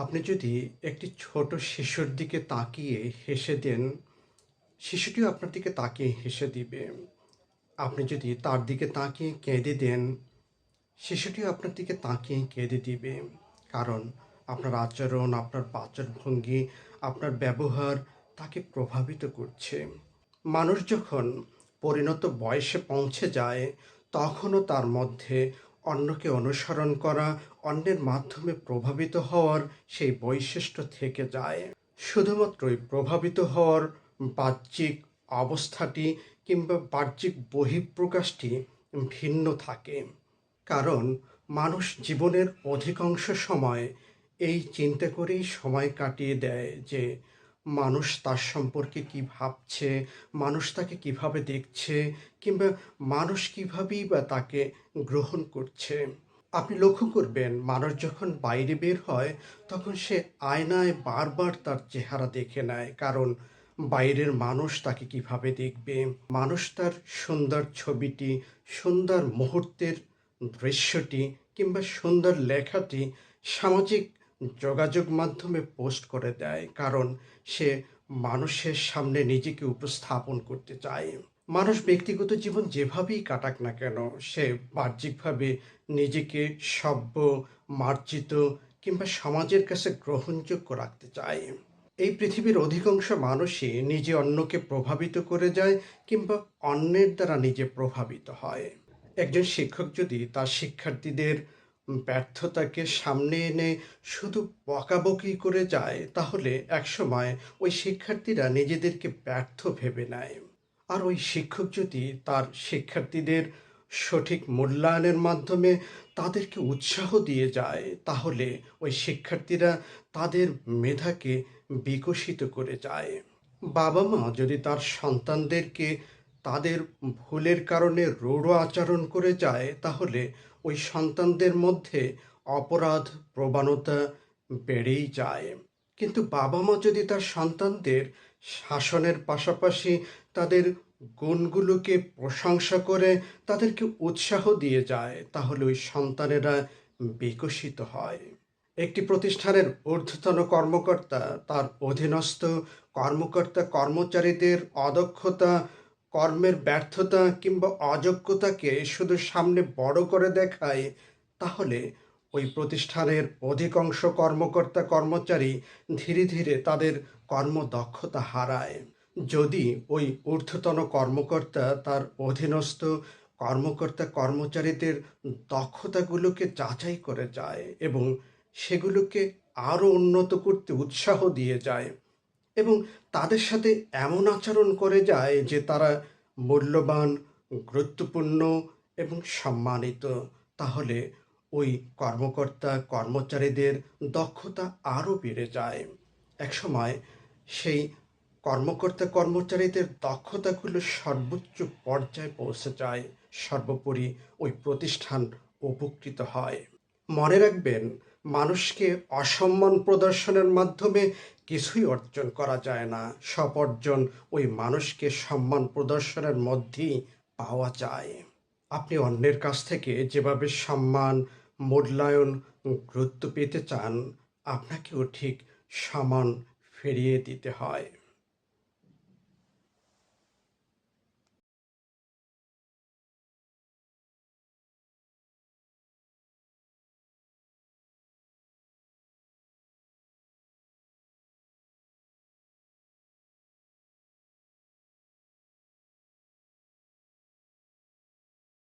আপনি যদি একটি ছোট শিশুর দিকে তাকিয়ে হেসে দেন, শিশুটিও আপনার দিকে তাকিয়ে হেসে দিবে। আপনি যদি তার দিকে তাকিয়ে কেঁদে দেন, শিশুটিও আপনার দিকে তাকিয়ে কেঁদে দিবে। কারণ আপনার আচরণ, আপনার বাচনভঙ্গি, আপনার ব্যবহার তাকে প্রভাবিত করছে। মানুষ যখন পরিণত বয়সে পৌঁছে যায়, তখনও তার মধ্যে অন্যকে অনুসরণ করা, অন্যের মাধ্যমে প্রভাবিত হওয়ার সেই বৈশিষ্ট্য থেকে যায়। শুধুমাত্রই প্রভাবিত হওয়ার বাহ্যিক অবস্থাটি কিংবা বাহ্যিক বহিঃপ্রকাশটি ভিন্ন থাকে। কারণ মানুষ জীবনের অধিকাংশ সময় এই চিন্তা করেই সময় কাটিয়ে দেয় যে মানুষ তার সম্পর্কে কি ভাবছে, মানুষ তাকে কীভাবে দেখছে কিংবা মানুষ কীভাবেই বা তাকে গ্রহণ করছে। আপনি লক্ষ্য করবেন মানুষ যখন বাইরে বের হয় তখন সে আয়নায় বারবার তার চেহারা দেখে নেয়। কারণ বাইরের মানুষ তাকে কীভাবে দেখবে, মানুষ তার সুন্দর ছবিটি, সুন্দর মুহূর্তের দৃশ্যটি কিংবা সুন্দর লেখাটি সামাজিক যোগাযোগ মাধ্যমে পোস্ট করে দেয়। কারণ সে মানুষের সামনে নিজেকে উপস্থাপন করতে চায়। মানুষ ব্যক্তিগত জীবন যেভাবেই কাটাক না কেন, সে বাহ্যিকভাবে নিজেকে সভ্য, মার্জিত কিংবা সমাজের কাছে গ্রহণযোগ্য রাখতে চায়। এই পৃথিবীর অধিকাংশ মানুষই নিজে অন্যকে প্রভাবিত করে যায় কিংবা অন্যের দ্বারা নিজে প্রভাবিত হয়। একজন শিক্ষক যদি তার শিক্ষার্থীদের ব্যর্থতাকে সামনে এনে শুধু বকাবকি করে যায়, তাহলে একসময় ওই শিক্ষার্থীরা নিজেদেরকে ব্যর্থ ভেবে নেয়। আর ওই শিক্ষক যদি তার শিক্ষার্থীদের সঠিক মূল্যায়নের মাধ্যমে তাদেরকে উৎসাহ দিয়ে যায়, তাহলে ওই শিক্ষার্থীরা তাদের মেধাকে বিকশিত করে যায়। বাবা-মা যদি তার সন্তানদেরকে তাদের ভুলের কারণে রূঢ় আচরণ করে যায়, তাহলে ওই সন্তানদের মধ্যে অপরাধ প্রবণতা বেড়েই যায়। কিন্তু বাবা-মা যদি তার সন্তানদের শাসনের পাশাপাশি তাদের গুণগুলোকে প্রশংসা করে তাদেরকে উৎসাহ দিয়ে যায়, তাহলে ওই সন্তানেরা বিকশিত হয়। একটি প্রতিষ্ঠানের ঊর্ধ্বতন কর্মকর্তা তার অধীনস্থ কর্মকর্তা কর্মচারীদের অদক্ষতা, কর্মের ব্যর্থতা কিংবা অযোগ্যতাকে শুধু সামনে বড় করে দেখায়, তাহলে ওই প্রতিষ্ঠানের অধিকাংশ কর্মকর্তা কর্মচারী ধীরে ধীরে তাদের কর্মদক্ষতা হারায়। যদি ওই ঊর্ধ্বতন কর্মকর্তা তার অধীনস্থ কর্মকর্তা কর্মচারীদের দক্ষতাগুলোকে যাচাই করে যায় এবং সেগুলোকে আরও উন্নত করতে উৎসাহ দিয়ে যায় এবং তাদের সাথে এমন আচরণ করে যায় যে তারা মূল্যবান, গুরুত্বপূর্ণ এবং সম্মানিত, তাহলে ওই কর্মকর্তা কর্মচারীদের দক্ষতা আরও বেড়ে যায়। একসময় সেই কর্মকর্তা কর্মচারীদের দক্ষতাগুলো সর্বোচ্চ পর্যায়ে পৌঁছে যায়। সর্বোপরি ওই প্রতিষ্ঠান উপকৃত হয়। মনে রাখবেন মানুষকে অসম্মান প্রদর্শনের মাধ্যমে কিছুই অর্জন করা যায় না। সব অর্জন ওই মানুষকে সম্মান প্রদর্শনের মধ্যেই পাওয়া যায়। আপনি অন্যের কাছ থেকে যেভাবে সম্মান, মূল্যায়ন, গুরুত্ব পেতে চান, আপনাকেও ঠিক সমান ফিরিয়ে দিতে হয়।